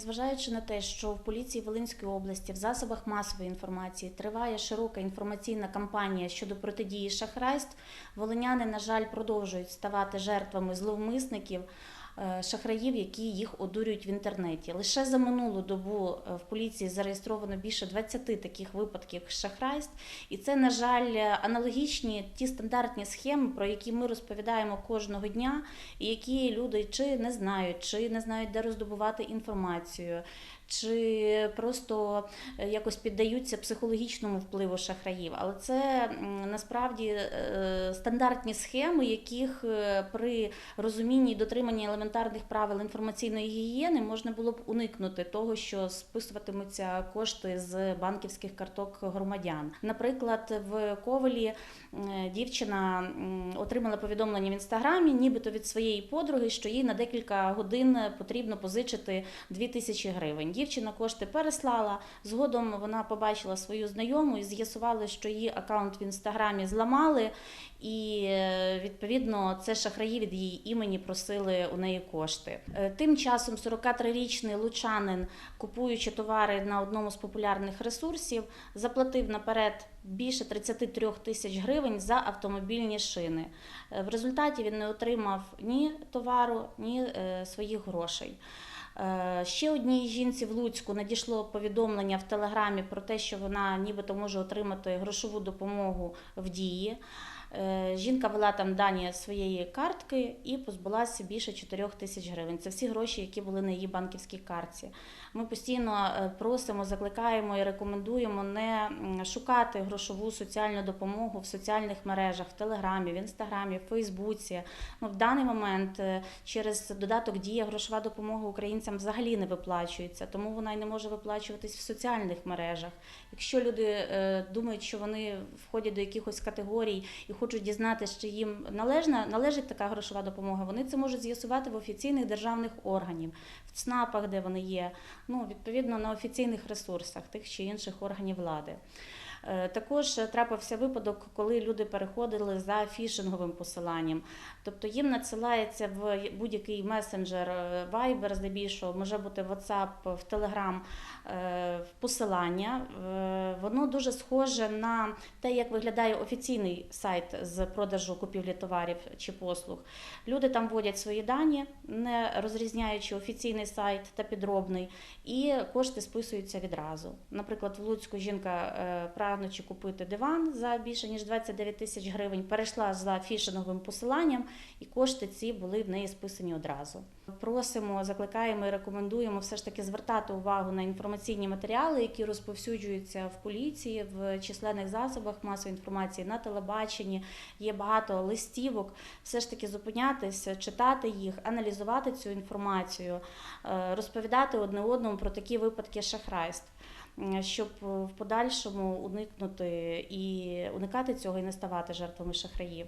Незважаючи на те, що в поліції Волинської області в засобах масової інформації триває широка інформаційна кампанія щодо протидії шахрайств, волиняни, на жаль, продовжують ставати жертвами зловмисників. Е, Шахраїв, які їх одурюють в інтернеті. Лише за минулу добу е, в поліції зареєстровано більше 20 таких випадків шахрайств, і це, на жаль, аналогічні ті стандартні схеми, про які ми розповідаємо кожного дня, і які люди чи не знають, чи не знають, де роздобувати інформацію, чи просто е, якось піддаються психологічному впливу шахраїв. Але це насправді стандартні схеми, яких при розумінні і дотриманні елементарних правил інформаційної гігієни можна було б уникнути того, що списуватимуться кошти з банківських карток громадян. Наприклад, в Ковелі е, дівчина отримала повідомлення в інстаграмі, нібито від своєї подруги, що їй на декілька годин потрібно позичити 2000 гривень. Дівчина кошти переслала. Згодом вона побачила свою знайому і з'ясували, що її аккаунт в інстаграмі зламали, і е, відповідно це шахраї від її імені просили у неї кошти. Е, Тим часом 43-річний лучанин, купуючи товари на одному з популярних ресурсів, заплатив наперед більше 33 тисяч гривень за автомобільні шини. Е, В результаті він не отримав ні товару, ні е, своїх грошей. Е, Ще одній жінці в Луцьку надійшло повідомлення в телеграмі про те, що вона нібито може отримати грошову допомогу в дії. Е, Жінка вела там дані своєї картки і позбулася більше 4 тисяч гривень. Це всі гроші, які були на її банківській картці. Ми постійно е, просимо, закликаємо і рекомендуємо не шукати грошову соціальну допомогу в соціальних мережах, в Телеграмі, в Інстаграмі, в Фейсбуці. Ну, в даний момент через додаток дія грошова допомога українцям взагалі не виплачується, тому вона й не може виплачуватись в соціальних мережах. Якщо люди е, думають, що вони входять до якихось категорій і хочуть дізнатися, чи їм належна належить така грошова допомога, вони це можуть з'ясувати в офіційних державних органів, в ЦНАПах, де вони є, ну відповідно на офіційних ресурсах тих чи інших органів влади. Е, Також трапився випадок, коли люди переходили за фішинговим посиланням. Тобто їм надсилається в будь-який месенджер е, Viber, здебільшого, може бути WhatsApp, в Telegram е, посилання. Воно дуже схоже на те, як виглядає офіційний сайт з продажу купівлі товарів чи послуг. Люди там вводять свої дані, не розрізняючи офіційний сайт та підробний, і кошти списуються відразу. Наприклад, в Луцьку жінка, е, прагнучи купити диван за більше ніж 29 тисяч гривень, перейшла за фішинговим посиланням, і кошти ці були в неї списані одразу. Просимо, закликаємо і рекомендуємо все ж таки звертати увагу на інформаційні матеріали, які розповсюджуються в поліції, в численних засобах масової інформації на телебаченні. Є багато листівок. Все ж таки зупинятися, читати їх, аналізувати цю інформацію, е, розповідати одне одному про такі випадки шахрайств. Щоб в подальшому уникнути і уникати цього і не ставати жертвами шахраїв.